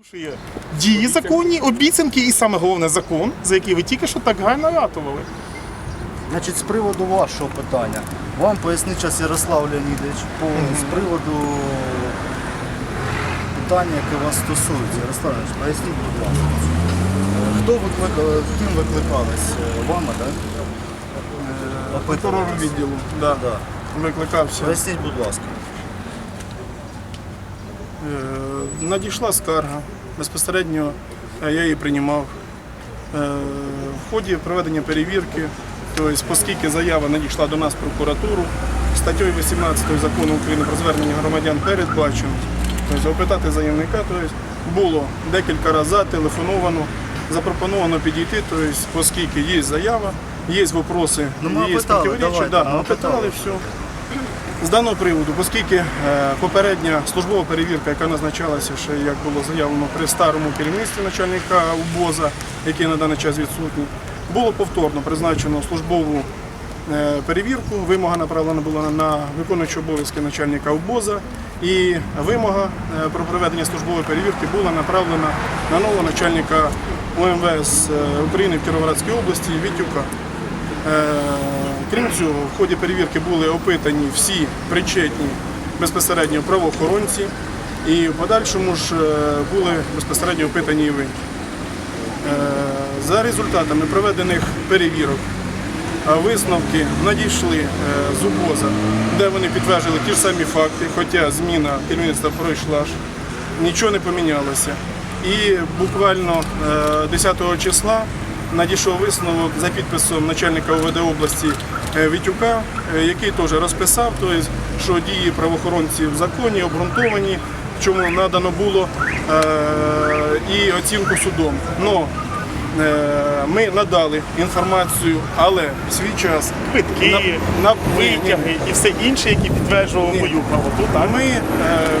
порушує дії законні, обіцянки і саме головне закон, за який ви тільки що так гарно ратували. Значить, з приводу вашого питання, вам пояснить час Ярослав Леонідович по, з приводу питання, яке вас стосується. Ярослав Леонідович, поясніть, будь ласка. Е, Хто викликав, ким викликались? Е, Вами, так? Прокурору відділу, да, Да. викликався. Поясніть, будь ласка. Е, Надійшла скарга. Безпосередньо е, я її приймав. Е, В ході проведення перевірки, тобто, оскільки заява надійшла до нас в прокуратуру, статтею 18 закону України про звернення громадян передбачено, тобто опитати заявника, тобто, було декілька разів зателефоновано, запропоновано підійти, тобто, оскільки є заява, є вопроси, Ну, є давайте, да, опитали. все. З даного приводу, оскільки е, попередня службова перевірка, яка назначалася ще як було заявлено при старому керівництві начальника УБОЗа, який на даний час відсутній, було повторно призначено службову е, перевірку. Вимога направлена була на виконуючого обов'язки начальника УБОЗа, і вимога е, про проведення службової перевірки була направлена на нового начальника УМВС України в Кіровоградській області Вітюка. Цього, в ході перевірки були опитані всі причетні безпосередньо правоохоронці, і в подальшому ж е, були безпосередньо опитані і ви. Е, За результатами проведених перевірок висновки надійшли е, з УБОЗа, де вони підтверджили ті ж самі факти, хоча зміна керівництва пройшла ж, нічого не помінялося. І буквально е, 10 числа надійшов висновок за підписом начальника ОВД області Вітюка, е, який теж розписав, тобто, що дії правоохоронців законні, обґрунтовані, чому надано було е, і оцінку судом. Но е, ми надали інформацію, але в свій час Квитки, на, на витяги і все інше, які підтверджували Ні. мою правоту. Так? Ми е,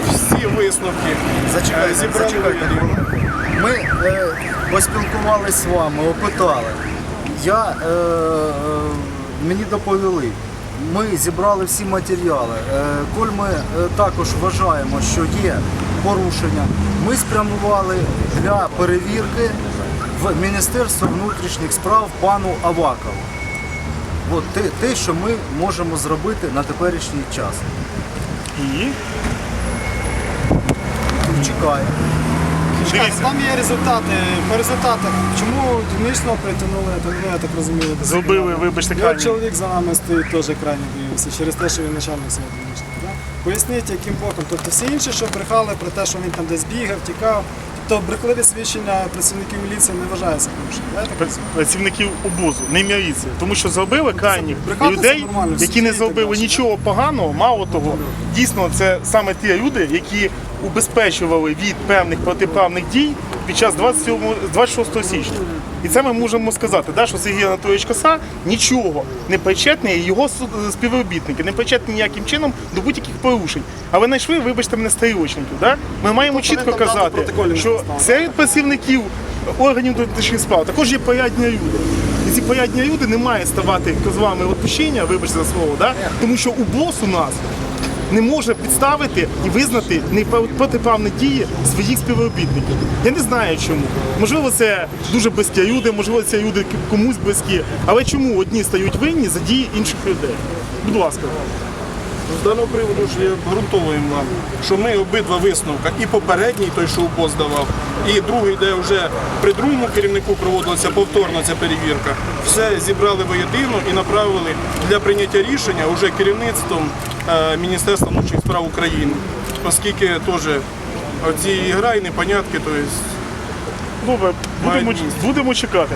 всі висновки Зачекайте, е, зібрали зачекайте. Ми е, поспілкувалися з вами, опитали. Я, е, е, мені доповіли. Ми зібрали всі матеріали. Е, коль ми е, також вважаємо, що є порушення, ми спрямували для перевірки в Міністерство внутрішніх справ пану Авакову. От те, те, що ми можемо зробити на теперішній час. І Чекаємо. Дивіться, Там є результати. По результатах, чому дільничного притягнули, то ну, я так розумію. до Зробили, вибачте, І от чоловік за нами стоїть теж крайній виявився, через те, що він начальник свого дільничного. Да? Поясніть, яким боком. Тобто всі інші, що брехали про те, що він там десь бігав, тікав. Тобто брехливі свідчення працівників міліції не вважаються порушенням. працівників обозу, не міліції. Тому що зробили крайніх людей, які не зробили нічого поганого, мало того, дійсно це саме ті люди, які убезпечували від певних протиправних дій під час 27, 26 січня. І це ми можемо сказати, да, що Сергій Анатолійович Коса нічого не причетний, його співробітники не причетні ніяким чином до будь-яких порушень. А ви знайшли, вибачте мене, стрілочників. Да? Ми маємо чітко казати, що серед працівників органів внутрішніх справ також є порядні люди. І ці порядні люди не мають ставати козлами відпущення, вибачте за слово, да? тому що у бос у нас не може підставити і визнати протиправні дії своїх співробітників. Я не знаю чому. Можливо, це дуже близькі люди, можливо, це люди комусь близькі. Але чому одні стають винні за дії інших людей? Будь ласка. З даного приводу ж я ґрунтовуємо вам, що ми обидва висновка, і попередній, той, що УБОЗ давав, і другий, де вже при другому керівнику проводилася повторна ця перевірка, все зібрали воєдино і направили для прийняття рішення уже керівництвом Міністерства внутрішніх справ України. Оскільки теж оці ігра і непонятки, то есть, Добре, будемо, місце. будемо чекати.